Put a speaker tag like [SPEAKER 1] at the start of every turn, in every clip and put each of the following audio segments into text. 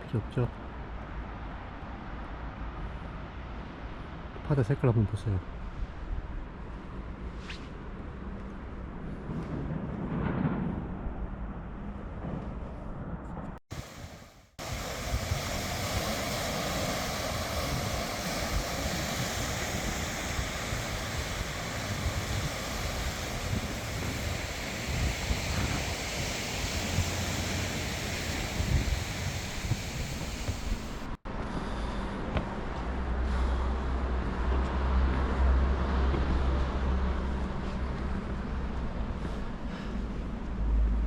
[SPEAKER 1] 필요 없죠. 바다 색깔 한번 보세요.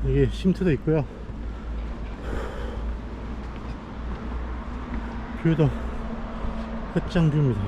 [SPEAKER 1] 여기 쉼트도 있고요. 뷰도 끝장 뷰입니다.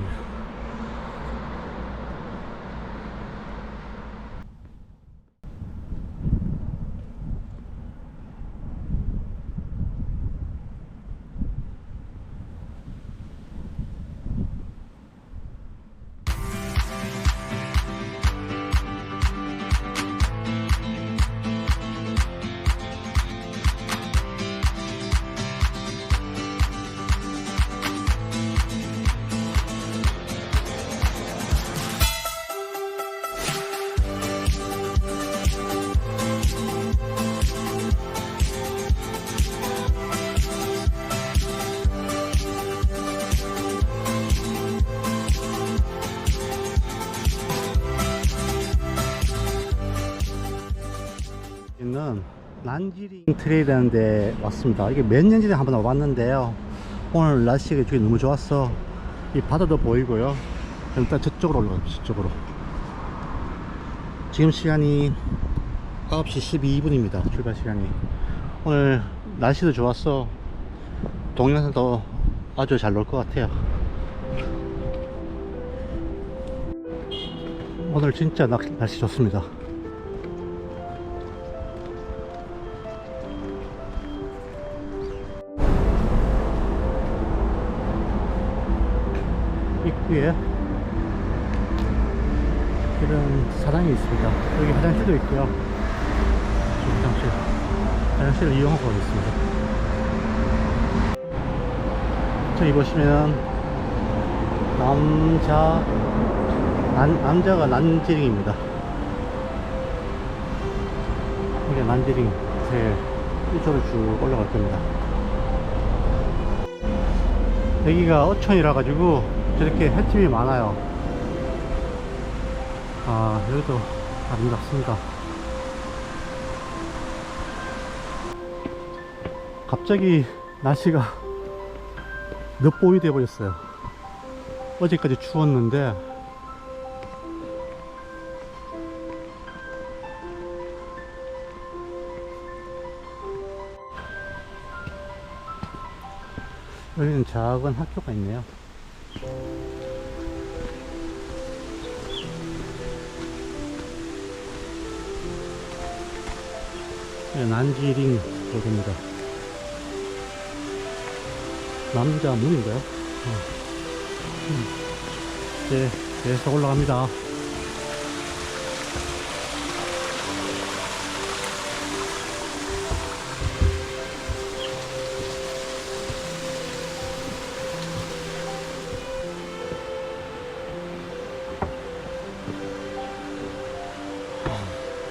[SPEAKER 1] 난지링 트레이라는 데 왔습니다. 이게 몇 년 전에 한번 와봤는데요. 오늘 날씨가 저기 너무 좋았어. 이 바다도 보이고요. 일단 저쪽으로 올라갑니다. 저쪽으로. 지금 시간이 9시 12분입니다. 출발 시간이. 오늘 날씨도 좋았어. 동영상도 아주 잘놀것 같아요. 오늘 진짜 날- 날씨 좋습니다. 입구에 이런 사당이 있습니다. 여기 화장실도 있고요. 저 화장실. 화장실을 이용하고 있습니다. 저기 보시면 남자 난, 남자가 난지링입니다. 이게 난지링 제 이쪽으로 쭉 올라갈 겁니다. 여기가 어촌이라 가지고 저렇게 횟집이 많아요. 아 여기도 아름답습니다. 갑자기 날씨가 늦봄이 되어 버렸어요. 어제까지 추웠는데 여기는 작은 학교가 있네요 난지링 거기입니다. 남자 문인가요? 어. 음. 네, 계속 올라갑니다.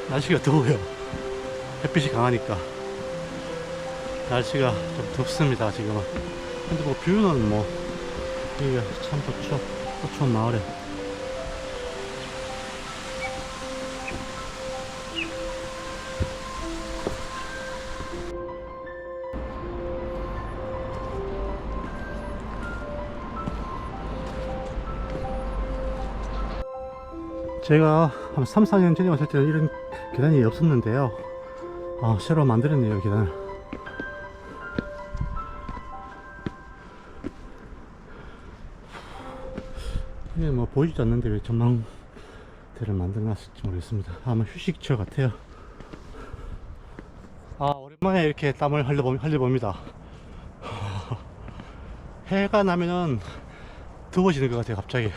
[SPEAKER 1] 날씨가 더워요. 햇빛이 강하니까. 날씨가 좀 덥습니다, 지금은. 근데 뭐 뷰는 뭐, 여기가 참 좋죠. 어촌 마을에. 제가 한 3, 4년 전에 왔을 때는 이런 계단이 없었는데요. 아, 새로 만들었네요, 계단을. 이게 뭐 보이지도 않는데 왜 전망대를 만들어놨을지 모르겠습니다. 아마 휴식처 같아요. 아, 오랜만에 이렇게 땀을 흘려봅, 흘려봅니다. 해가 나면은 더워지는 것 같아요, 갑자기.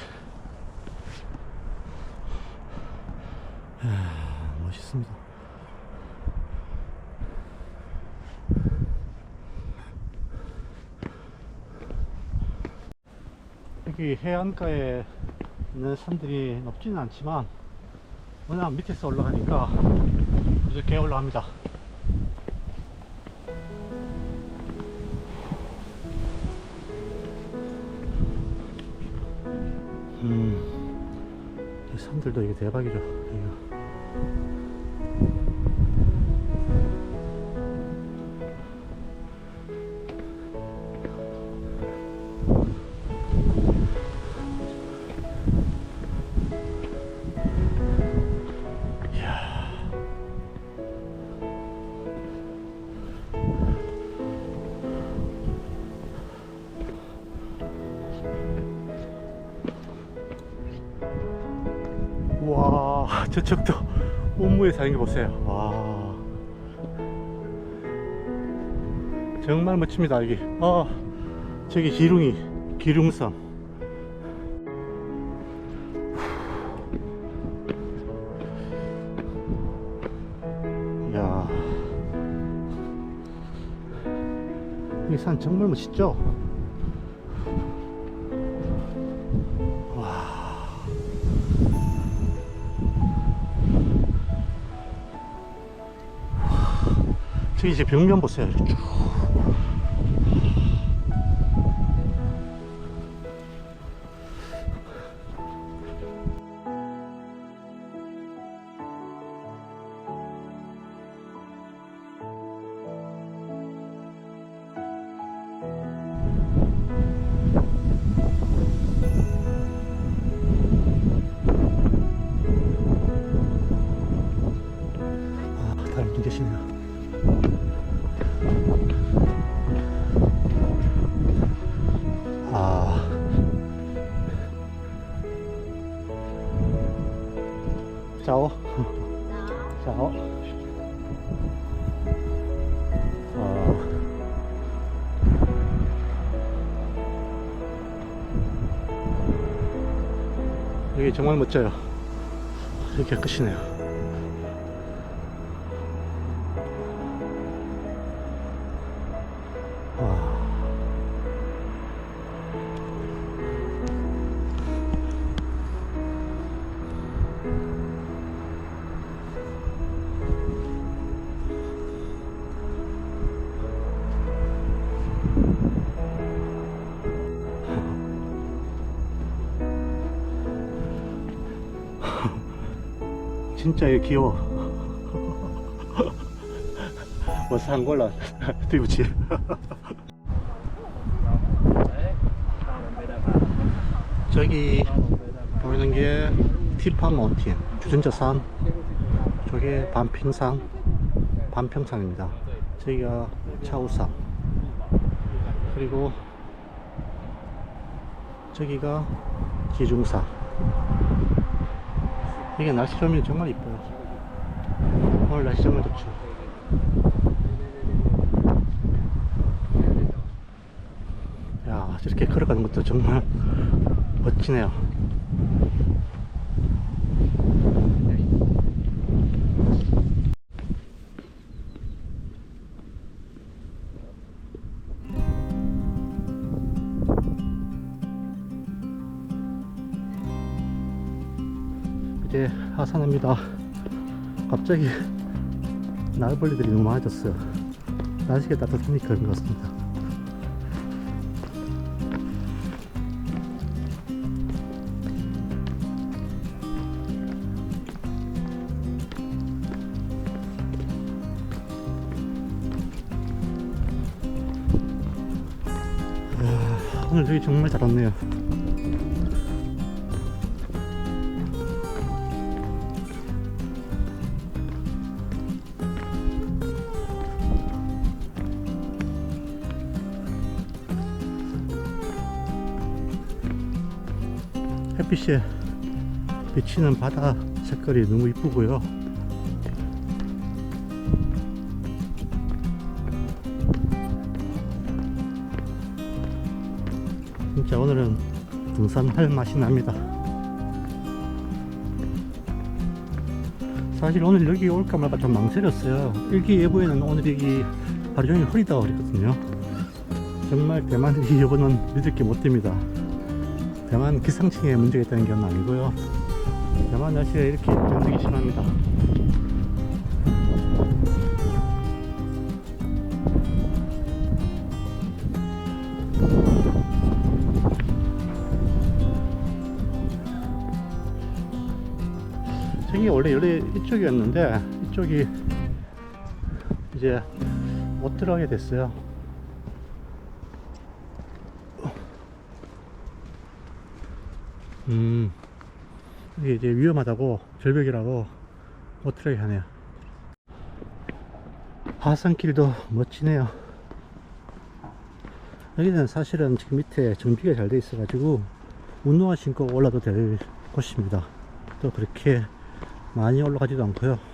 [SPEAKER 1] 이야, 멋있습니다. 이 해안가에 있는 산들이 높지는 않지만 워낙 밑에서 올라가니까 이렇게 올라갑니다. 음, 이 산들도 이게 대박이죠. 이거. 저쪽도 온무에 사는 거 보세요. 와. 정말 멋집니다 여기. 아 저기 기룽이 기룽성 이야. 이 산 정말 멋있죠 저기 이제 벽면 보세요. 쭉. 여기 정말 멋져요. 이렇게 끝이네요. 진짜 얘 귀여워. 뭐산 걸라 들고 지. 저기 보이는 게 티파 마운틴 주전자 산 저게 반평산 반평산입니다 저기가 차우산 그리고 저기가 기중산 이게 날씨 좋으면 정말 이뻐요. 오늘 날씨 정말 좋죠. 야 저렇게 걸어가는 것도 정말 멋지네요 하산합니다. 갑자기 날벌리들이 너무 많아졌어요. 날씨가 따뜻하니까 그런 것 같습니다. 이야, 오늘 여기 정말 잘 왔네요 햇빛에 비치는 바다 색깔이 너무 이쁘고요. 진짜 오늘은 등산할 맛이 납니다. 사실 오늘 여기 올까 말까 좀 망설였어요. 일기예보에는 오늘 여기 하루 종일 흐리다고 그랬거든요. 정말 대만 일기예보는 믿을 게 못 됩니다. 다만 기상청에 문제가 있다는 건 아니고요. 다만 날씨가 이렇게 변덕이 심합니다. 저기 원래 여기 이쪽이었는데 이쪽이 이제 못 들어가게 됐어요. 음, 이게 이제 위험하다고 절벽이라고 못 들어가게 하네요. 하산길도 멋지네요. 여기는 사실은 지금 밑에 정비가 잘 돼 있어 가지고 운동화 신고 올라도 될 곳입니다. 또 그렇게 많이 올라가지도 않고요.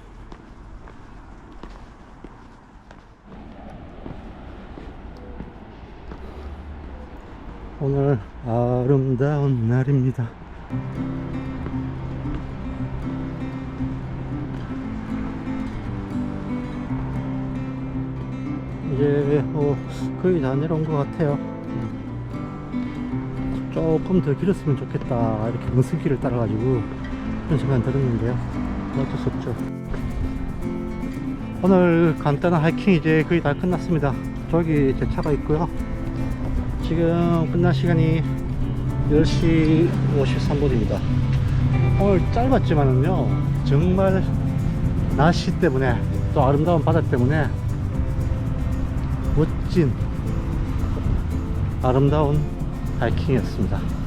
[SPEAKER 1] 오늘 아름다운 날입니다. 이제 뭐 거의 다 내려온 것 같아요. 조금 더 길었으면 좋겠다 이렇게 능선길을 따라가지고 그런 생각 들었는데요. 뭐 어쩔 수 없죠. 오늘 간단한 하이킹 이제 거의 다 끝났습니다. 저기 제 차가 있고요. 지금 끝난 시간이 10시 53분입니다. 오늘 짧았지만은요, 정말 날씨 때문에 또 아름다운 바다 때문에 멋진 아름다운 하이킹이었습니다.